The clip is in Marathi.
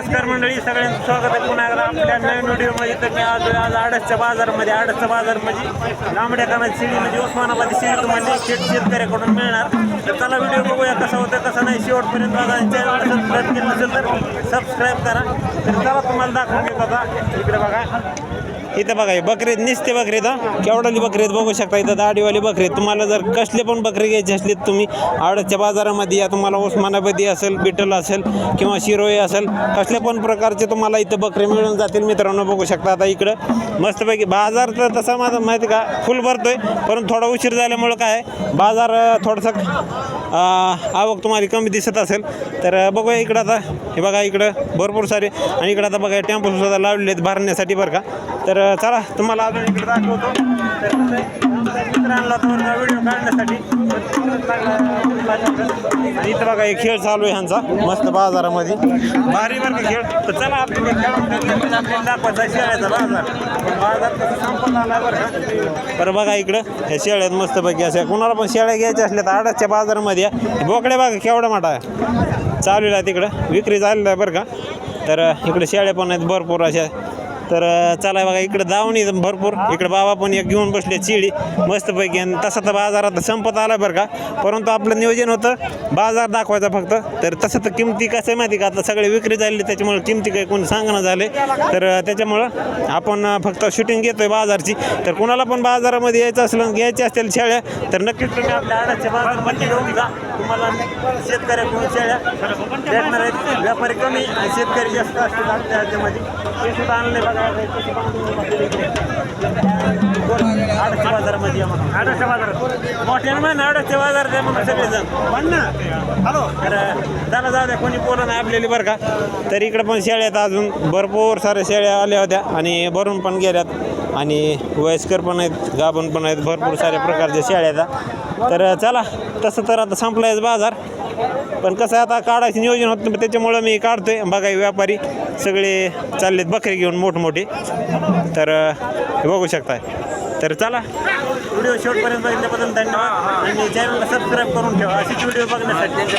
नमस्कार मंडळी सगळ्यांचं स्वागत आहे पुन्हा एकदा आपल्या नवीन व्हिडिओमध्ये. तर मी आज आज आडसच्या बाजारमध्ये आडसच्या बाजार म्हणजे लांबड्या कानाची शिडी म्हणजे उस्मानाबादी शिडी तुम्हाला थेट शेतकऱ्याकडून मिळणार. तर त्याला व्हिडिओ बघूया कसा होता कसा नाही. शेवटपर्यंत बघा चॅनल सबस्क्राईब केलं नसेल तर सबस्क्राईब करा. तर त्याला तुम्हाला दाखवून घे बघा. इकडे बघा. इथं बघा हे बकरीत निसते बकरीत हा? केवढाली बकरीत बघू शकता इथं दाढीवाली बकरीत. तुम्हाला जर कसले पण बकरी घ्यायची असली तुम्ही आडच्या बाजारामध्ये या. तुम्हाला उस्मानाबादी असेल बिटल असेल किंवा शिरोई असेल कसल्या पण प्रकारचे तुम्हाला इथं बकरी मिळून जातील मित्रांनो बघू शकता. आता इकडं मस्तपैकी बाजार तर तसा माझा माहिती का फुल भरतोय परंतु थोडा उशीर झाल्यामुळं काय आहे, बाजार थोडंसं आवक तुम्हाला कमी दिसत असेल. तर बघूया इकडं आता. हे बघा इकडं भरपूर सारे आणि इकडं आता बघा टेम्पो सुद्धा लावलेले आहेत भरण्यासाठी बरं का. तर चला तुम्हाला अजून इकडे दाखवतो. तर मित्रांना आहे, व्हिडिओ काढण्यासाठी इथं बघा एक खेळ चालू आहे ह्यांचा मस्त बाजारामध्ये. भारी बरं का खेळ. तर चला आपण खेळून आपल्याला दाखवायचा शेळ्याचा बाजार. बाजार कसं संपत आला बरं का. बरं बघा इकडं. ह्या शेळ्यात मस्तपैकी अशा कोणाला पण शेळ्या घ्यायच्या असल्या तर आडाच्या बाजारामध्ये या. बोकड्या बघा केवढा मोठा चालू आहे तिकडं. विक्री झालेला आहे बरं का. तर इकडे शेळ्या पण आहेत भरपूर अशा. तर चला बघा इकडे दावणी भरपूर. इकडे बाबा पण एक घेऊन बसले चिडी. मस्तपैकी. आणि तसा तर बाजारात संपत आला बरं का. परंतु आपलं नियोजन होतं बाजार दाखवायचा फक्त. तर तसं तर किमती कसं आहे माहिती का? आता सगळे विक्री झालेली त्याच्यामुळे किमती काही कोणी सांगणं झाले. तर त्याच्यामुळं आपण फक्त शूटिंग घेतोय बाजारची. तर कोणाला पण बाजारामध्ये यायचं असलं घ्यायचे असतील शेळ्या तर नक्कीच तुम्ही आपल्या आडाच्या बंद घेऊन जा. तुम्हाला शेतकऱ्याकडून शेळ्या भेटणार आहेत? व्यापारी कमी आणि शेतकरी जास्त असतील आपल्या राज्यामध्ये. ते सुद्धा आणले बघा. आडाच्या बाजारामध्ये आडाच्या बाजारात. मोठ्यानं म्हणा आडाच्या बाजारात आहे म्हणून सगळेजण. पण ना. हॅलो. तर त्याला जाऊ द्या. कोणी बोलत नाही आपल्याला बरं का? तर इकडे पण शेळ्या आहेत अजून. भरपूर साऱ्या शेळ्या आल्या होत्या आणि भरून पण गेल्यात. आणि वयस्कर पण आहेत गाभण पण आहेत भरपूर साऱ्या प्रकारच्या शेळ्या आहेत तर चला तसं तर आता संपला आहे बाजार. पण कसं आहे आता काढायचं नियोजन होत नाही त्याच्यामुळं मी काढतोय. बघा हे व्यापारी सगळे चाललेत बकरे घेऊन मोठमोठे. तर हे बघू शकताय. तर चला. व्हिडिओ शेवटपर्यंत बघितल्याबद्दल धन्यवाद. आणि चॅनलला सबस्क्राईब करून ठेवा. अशीच व्हिडिओ बघण्यासाठी.